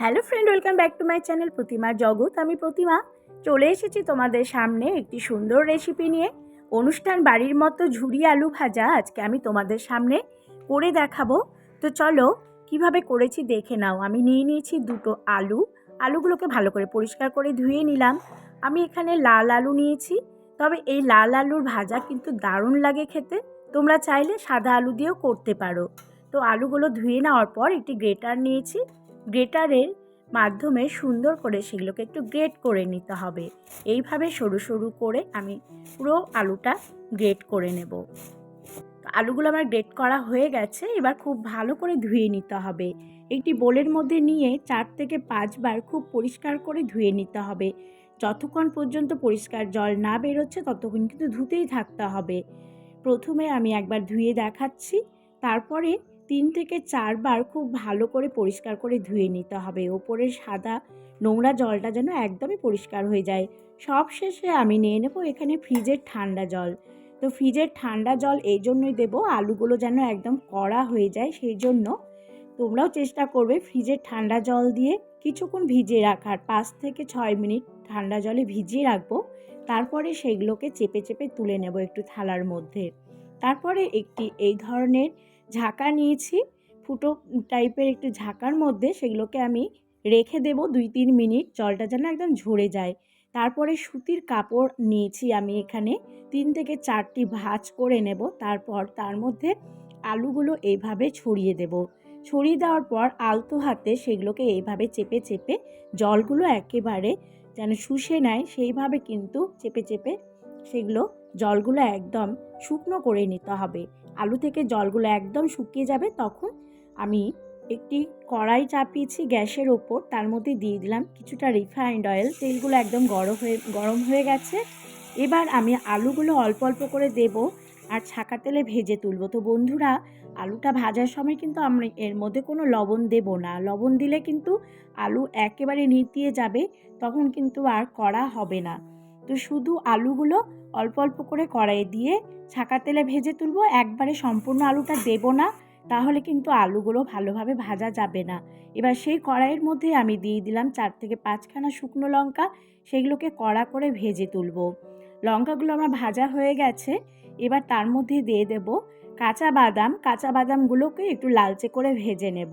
Hello friend welcome back to my channel Pratima Jagat আমি প্রতিমা চলে এসেছি তোমাদের সামনে একটি সুন্দর রেসিপি নিয়ে। অনুষ্ঠান বাড়ির মতো ঝুরি আলু ভাজা আজকে আমি তোমাদের সামনে করে দেখাবো। তো চলো, কীভাবে করেছি দেখে নাও। আমি নিয়ে নিয়েছি দুটো আলু। আলুগুলোকে ভালো করে পরিষ্কার করে ধুয়ে নিলাম। আমি এখানে লাল আলু নিয়েছি। তবে এই লাল আলুর ভাজা কিন্তু দারুণ লাগে খেতে। তোমরা চাইলে সাদা আলু দিয়েও করতে পারো। তো আলুগুলো ধুয়ে নেওয়ার পর একটি গ্রেটার নিয়েছি। গ্রেটারের মাধ্যমে সুন্দর করে সেগুলোকে একটু গ্রেট করে নিতে হবে। এইভাবে সরু সরু করে আমি পুরো আলুটা গ্রেট করে নেব। আলুগুলো আমার গ্রেট করা হয়ে গেছে, এবার খুব ভালো করে ধুয়ে নিতে হবে। একটি বোলের মধ্যে নিয়ে চার থেকে পাঁচবার খুব পরিষ্কার করে ধুয়ে নিতে হবে। যতক্ষণ পর্যন্ত পরিষ্কার জল না বেরোচ্ছে, ততক্ষণ কিন্তু ধুতেই থাকতে হবে। প্রথমে আমি একবার ধুয়ে দেখাচ্ছি, তারপরে তিন থেকে চারবার খুব ভালো করে পরিষ্কার করে ধুয়ে নিতে হবে। ওপরের সাদা নোংরা জলটা যেন একদমই পরিষ্কার হয়ে যায়। সব শেষে আমি নিয়ে নেব এখানে ফ্রিজের ঠান্ডা জল। তো ফ্রিজের ঠান্ডা জল এই জন্যই দেবো, আলুগুলো যেন একদম কড়া হয়ে যায় সেই জন্য। তোমরাও চেষ্টা করবে ফ্রিজের ঠান্ডা জল দিয়ে কিছুক্ষণ ভিজিয়ে রাখার। পাঁচ থেকে ছয় মিনিট ঠান্ডা জলে ভিজিয়ে রাখব। তারপরে সেগুলোকে চেপে চেপে তুলে নেব একটু থালার মধ্যে। তারপরে একটি এই ধরনের ঝাঁকা নিয়েছি, ফুটো টাইপের একটু ঝাঁকার মধ্যে সেগুলোকে আমি রেখে দেব দুই তিন মিনিট, জলটা যেন একদম ঝরে যায়। তারপরে সুতির কাপড় নিয়েছি আমি এখানে, তিন থেকে চারটি ভাঁজ করে নেব, তারপর তার মধ্যে আলুগুলো এইভাবে ছড়িয়ে দেব। ছড়িয়ে দেওয়ার পর আলতো হাতে সেগুলোকে এইভাবে চেপে চেপে জলগুলো একেবারে যেন শুষে নেয়, সেইভাবে কিন্তু চেপে চেপে সেগুলো জলগুলো একদম শুকনো করে নিতে হবে। আলু থেকে জলগুলো একদম শুকিয়ে যাবে তখন আমি একটি কড়াই চাপিয়েছি গ্যাসের ওপর। তার মধ্যে দিয়ে দিলাম কিছুটা রিফাইন্ড অয়েল তেলগুলো একদম গরম হয়ে গরম হয়ে গেছে। এবার আমি আলুগুলো অল্প অল্প করে দেব আর ছাকা তেলে ভেজে তুলবো। তো বন্ধুরা, আলুটা ভাজার সময় কিন্তু আমরা এর মধ্যে কোনো লবণ দেব না। লবণ দিলে কিন্তু আলু একেবারে নিতিয়ে যাবে, তখন কিন্তু আর কড়া হবে না। তো শুধু আলুগুলো অল্প অল্প করে কড়াইয়ে দিয়ে ছাকা তেলে ভেজে তুলবো। একবারে সম্পূর্ণ আলুটা দেব না, তাহলে কিন্তু আলুগুলো ভালোভাবে ভাজা যাবে না। এবার সেই কড়াইয়ের মধ্যে আমি দিয়ে দিলাম চার থেকে পাঁচখানা শুকনো লঙ্কা, সেগুলোকে কড়া করে ভেজে তুলবো। লঙ্কাগুলো আমার ভাজা হয়ে গেছে, এবার তার মধ্যে দিয়ে দেব কাঁচা বাদাম। কাঁচা বাদামগুলোকে একটু লালচে করে ভেজে নেব।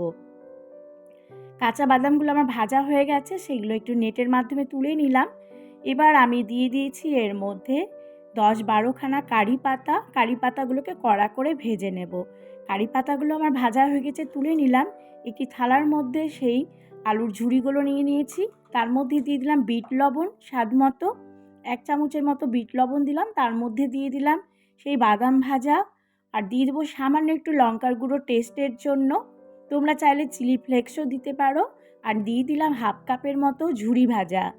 কাঁচা বাদামগুলো আমার ভাজা হয়ে গেছে, সেগুলো একটু নেটের মাধ্যমে তুলে নিলাম। এবার আমি দিয়ে দিয়েছি এর মধ্যে দশ বারোখানা কারি পাতা। কারি পাতাগুলোকে কড়া করে ভেজে নেব। কারি পাতাগুলো আমার ভাজা হয়ে গেছে, তুলে নিলাম। একটি থালার মধ্যে সেই আলুর ঝুড়িগুলো নিয়ে নিয়েছি। তার মধ্যে দিয়ে দিলাম বিট লবণ, স্বাদ মতো। এক চামচের মতো বিট লবণ দিলাম। তার মধ্যে দিয়ে দিলাম সেই বাদাম ভাজা। আর দিয়ে দেবো সামান্য একটু লঙ্কার গুঁড়ো টেস্টের জন্য। তোমরা চাইলে চিলি ফ্লেক্সও দিতে পারো। আর দিয়ে দিলাম হাফ কাপের মতো ঝুড়ি ভাজা।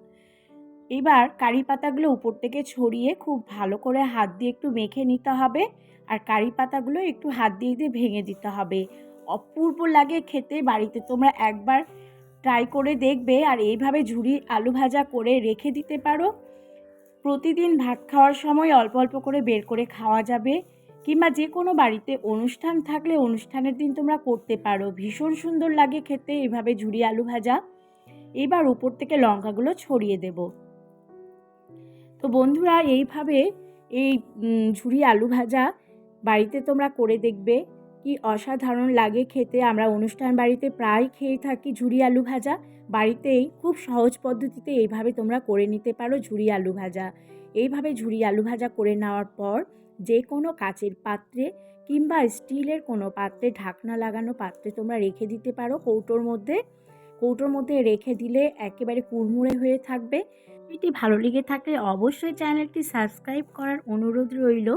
এবার কারি পাতাগুলো উপর থেকে ছড়িয়ে খুব ভালো করে হাত দিয়ে একটু মেখে নিতে হবে আর কারি পাতাগুলো একটু হাত দিয়ে দিয়ে ভেঙে দিতে হবে। অপূর্ব লাগে খেতে, বাড়িতে তোমরা একবার ট্রাই করে দেখবে আর এইভাবে ঝুড়ি আলু ভাজা করে রেখে দিতে পারো। প্রতিদিন ভাত খাওয়ার সময় অল্প অল্প করে বের করে খাওয়া যাবে কিংবা যে কোনো বাড়িতে অনুষ্ঠান থাকলে অনুষ্ঠানের দিন তোমরা করতে পারো। ভীষণ সুন্দর লাগে খেতে এভাবে ঝুড়ি আলু ভাজা। এবার উপর থেকে লঙ্কাগুলো ছড়িয়ে দেবো। তো বন্ধুরা, এইভাবে এই ঝুড়ি আলু ভাজা বাড়িতে তোমরা করে দেখবে। কি অসাধারণ লাগে খেতে। আমরা অনুষ্ঠান বাড়িতে প্রায় খেয়ে থাকি ঝুড়ি আলু ভাজা। বাড়িতেই খুব সহজ পদ্ধতিতে এইভাবে তোমরা করে নিতে পারো ঝুড়ি আলু ভাজা। এইভাবে ঝুড়ি আলু ভাজা করে নেওয়ার পর যে কোনো কাচের পাত্রে কিংবা স্টিলের কোনো পাত্রে, ঢাকনা লাগানো পাত্রে তোমরা রেখে দিতে পারো কৌটোর মধ্যে। কৌটোর মধ্যে রেখে দিলে একেবারে কুড়মুড়ে হয়ে থাকবে। ভিডিওটি ভালো লেগে থাকলে অবশ্যই চ্যানেলটি সাবস্ক্রাইব করার অনুরোধ রইল।